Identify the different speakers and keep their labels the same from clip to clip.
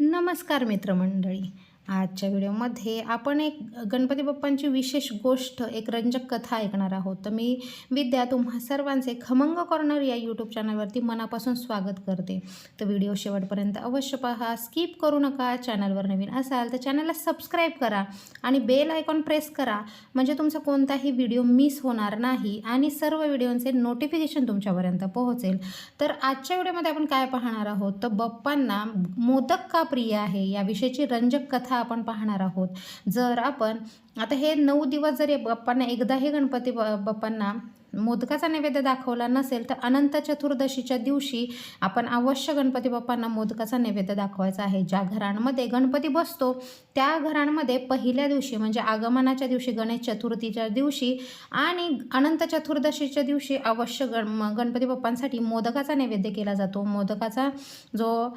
Speaker 1: नमस्कार मित्रमंडळी. आजच्या व्हिडिओमध्ये आपण एक गणपती बाप्पांची विशेष गोष्ट एक रंजक कथा ऐकणार आहोत. तर मी विद्या तुम्हा सर्वांचे खमंग कॉर्नर या यूट्यूब चॅनलवरती मनापासून स्वागत करते. तर व्हिडिओ शेवटपर्यंत अवश्य पहा. स्किप करू नका. चॅनलवर नवीन असाल तर चॅनलला सबस्क्राईब करा आणि बेल आयकॉन प्रेस करा. म्हणजे तुमचा कोणताही व्हिडिओ मिस होणार नाही आणि सर्व व्हिडिओंचे नोटिफिकेशन तुमच्यापर्यंत पोहोचेल. तर आजच्या व्हिडिओमध्ये आपण काय पाहणार आहोत? तर बाप्पांना मोदक का प्रिय आहे? याविषयीची रंजक कथा आपण पाहणार आहोत. जर आपण आता हे नऊ दिवस जर बाप्पांना बाप्पांना एकदाही गणपती ब- बाप्पांना मोदकाचा नैवेद्य दाखवला नसेल तर अनंत चतुर्दशीच्या दिवशी आपण अवश्य गणपती बाप्पांना मोदकाचा नैवेद्य दाखवायचा आहे. ज्या घरांमध्ये गणपती बसतो त्या घरांमध्ये पहिल्या दिवशी म्हणजे आगमनाच्या दिवशी गणेश चतुर्थीच्या दिवशी आणि अनंत चतुर्दशीच्या दिवशी अवश्य गण म- गणपती बाप्पांसाठी मोदकाचा नैवेद्य केला जातो. मोदकाचा जो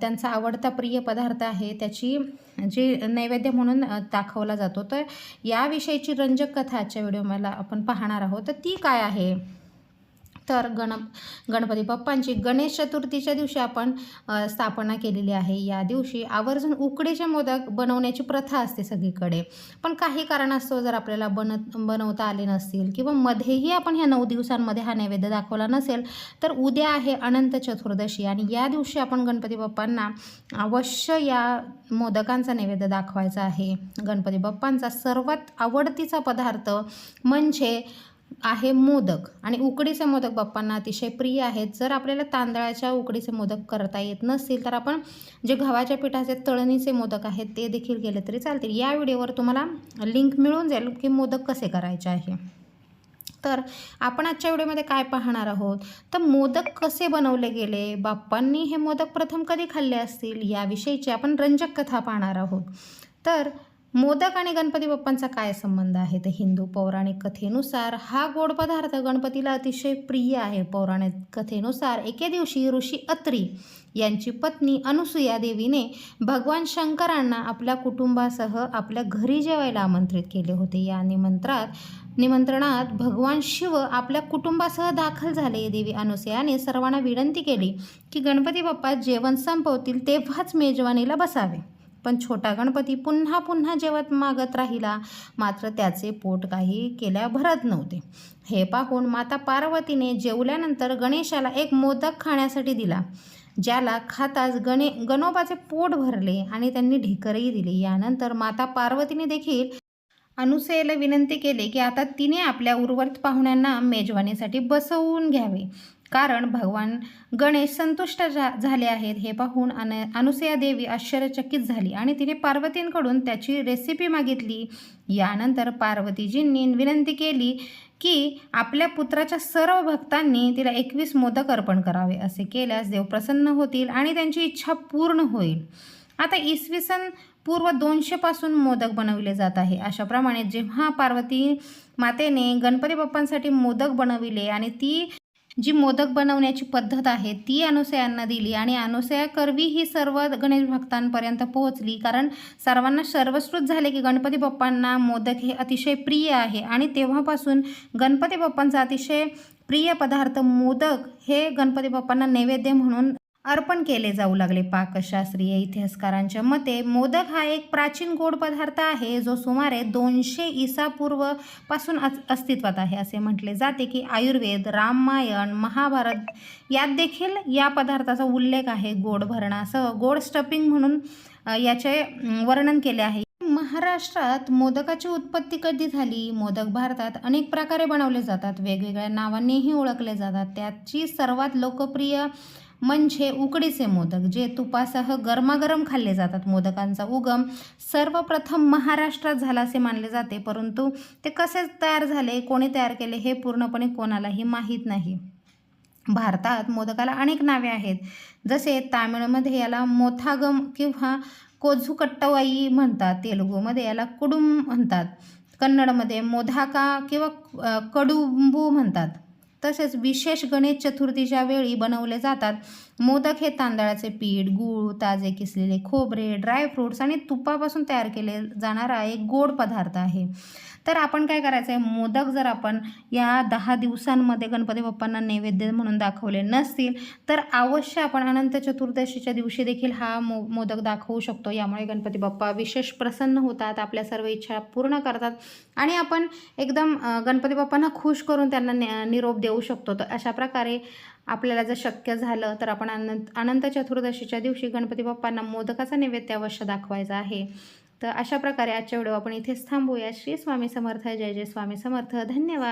Speaker 1: त्यांचा आवडता प्रिय पदार्थ आहे त्याची जी नैवेद्य म्हणून दाखवला जातो. तर याविषयीची रंजक कथा आजच्या व्हिडिओ मला आपण पाहणार आहोत. तर ती काय आहे? तर गण गणपती बाप्पांची गणेश चतुर्थीच्या दिवशी आपण स्थापना केलेली आहे. या दिवशी आवर्जून उकडीचे मोदक बनवण्याची प्रथा असते सगळीकडे. पण काही कारणास्तव जर आपल्याला बनत बनवता आले नसतील किंवा मध्येही आपण ह्या नऊ दिवसांमध्ये हा नैवेद्य दाखवला नसेल तर उद्या आहे अनंत चतुर्दशी आणि या दिवशी आपण गणपती बाप्पांना अवश्य या मोदकांचा नैवेद्य दाखवायचा आहे. गणपती बाप्पांचा सर्वात आवडतीचा पदार्थ म्हणजे आहे मोदक. आणि उकडीचे मोदक बाप्पांना अतिशय प्रिय आहेत. जर आपल्याला तांदळाच्या उकडीचे मोदक करता येत नसतील तर आपण जे गव्हाच्या पिठाचे तळणीचे मोदक आहेत ते देखील केले तरी चालतील. या व्हिडिओवर तुम्हाला लिंक मिळून जाईल की मोदक कसे करायचे आहे. तर आपण आजच्या व्हिडिओमध्ये काय पाहणार आहोत? तर मोदक कसे बनवले गेले? बाप्पांनी हे मोदक प्रथम कधी खाल्ले असतील? याविषयीची आपण रंजक कथा पाहणार आहोत. तर मोदक आणि गणपती बाप्पांचा काय संबंध आहे? तर हिंदू पौराणिक कथेनुसार हा गोड पदार्थ गणपतीला अतिशय प्रिय आहे. पौराणिक कथेनुसार एके दिवशी ऋषी अत्री यांची पत्नी अनुसुया देवीने भगवान शंकरांना आपल्या कुटुंबासह आपल्या घरी जेवायला आमंत्रित केले होते. या निमंत्रात निमंत्रणात भगवान शिव आपल्या कुटुंबासह दाखल झाले. देवी अनुसयाने सर्वांना विनंती केली की गणपती बाप्पा जेवण संपवतील तेव्हाच मेजवानीला बसावे. पण छोटा गणपती पुन्हा पुन्हा जेवत मागत राहिला. मात्र त्याचे पोट काही केल्या भरत नव्हते. हे पाहून माता पार्वतीने जेवल्यानंतर गणेशाला एक मोदक खाण्यासाठी दिला. ज्याला खाताच गणे गणोबाचे पोट भरले आणि त्यांनी ढेकरही दिले. यानंतर माता पार्वतीने देखील अनुसयेला विनंती केली की आता तिने आपल्या उर्वरित पाहुण्यांना मेजवानीसाठी बसवून घ्यावे. कारण भगवान गणेश संतुष्ट झा झाले आहेत. हे पाहून अन अनुसया देवी आश्चर्यचकित झाली आणि तिने पार्वतींकडून त्याची रेसिपी मागितली. यानंतर पार्वतीजींनी विनंती केली की आपल्या पुत्राच्या सर्व भक्तांनी तिला एकवीस मोदक अर्पण करावे असे केल्यास देव प्रसन्न होतील आणि त्यांची इच्छा पूर्ण होईल. आता इसवी सन पूर्व दोनशेपासून मोदक बनविले जात आहे. अशाप्रमाणे जेव्हा पार्वती मातेने गणपती बाप्पांसाठी मोदक बनविले आणि ती जी मोदक बनवण्याची पद्धत आहे ती अनुसयांना दिली आणि अनुसया करवी ही सर्व गणेश भक्तांपर्यंत पोहोचली. कारण सर्वांना सर्वश्रुत झाले की गणपती बाप्पांना मोदक हे अतिशय प्रिय आहे आणि तेव्हापासून गणपती बाप्पांचा अतिशय प्रिय पदार्थ मोदक हे गणपती बाप्पांना नैवेद्य म्हणून अर्पण केले जाऊ लागले. पाकशास्त्रीय इतिहासकारांच्या मते मोदक हा एक प्राचीन गोड पदार्थ आहे जो सुमारे दोनशे इसापूर्वपासून अस्तित्वात आहे. असे म्हटले जाते की आयुर्वेद रामायण महाभारत यात देखील या पदार्थाचा उल्लेख आहे. गोड भरणासह गोड स्टपिंग म्हणून याचे वर्णन केले आहे. महाराष्ट्रात मोदकाची उत्पत्ती कधी झाली? मोदक भारतात अनेक प्रकारे बनवले जातात. वेगवेगळ्या नावांनीही ओळखले जातात. त्याची सर्वात लोकप्रिय म्हणजे उकडीचे मोदक जे तुपासह गरमागरम खाल्ले जातात. मोदकांचा उगम सर्वप्रथम महाराष्ट्रात झाला असे मानले जाते परंतु ते कसे तयार झाले कोणी तयार केले हे पूर्णपणे कोणालाही माहीत नाही. भारतात मोदकाला अनेक नावे आहेत. जसे तामिळमध्ये याला मोथागम किंवा कोझुकट्टवाई म्हणतात तेलुगूमध्ये याला कुडुम म्हणतात कन्नडमध्ये मोधाका किंवा कडुंबू म्हणतात. तसेच विशेष गणेश चतुर्थीच्या वेळी बनवले जातात मोदक हे तांदळाचे पीठ गूळ ताजे किसलेले खोबरे ड्रायफ्रूट्स आणि तुपापासून तयार केले जाणारा एक गोड पदार्थ आहे. तर आपण काय करायचं आहे मोदक जर आपण या दहा दिवसांमध्ये गणपती बाप्पांना नैवेद्य म्हणून दाखवले नसतील तर अवश्य आपण अनंत चतुर्दशीच्या दिवशी देखील हा मो मोदक दाखवू शकतो. यामुळे गणपती बाप्पा विशेष प्रसन्न होतात आपल्या सर्व इच्छा पूर्ण करतात आणि आपण एकदम गणपती बाप्पांना खुश करून त्यांना निरोप देऊ शकतो. तर अशा प्रकारे आपल्याला जर शक्य झालं तर आपण अनंत अनंत चतुर्दशीच्या दिवशी गणपती बाप्पांना मोदकाचा नैवेद्य अवश्य दाखवायचा आहे. तर अशा प्रकारे आजच्या व्हिडिओ आपण इथेच थांबूया. श्री स्वामी समर्थ. जय जय स्वामी समर्थ. धन्यवाद.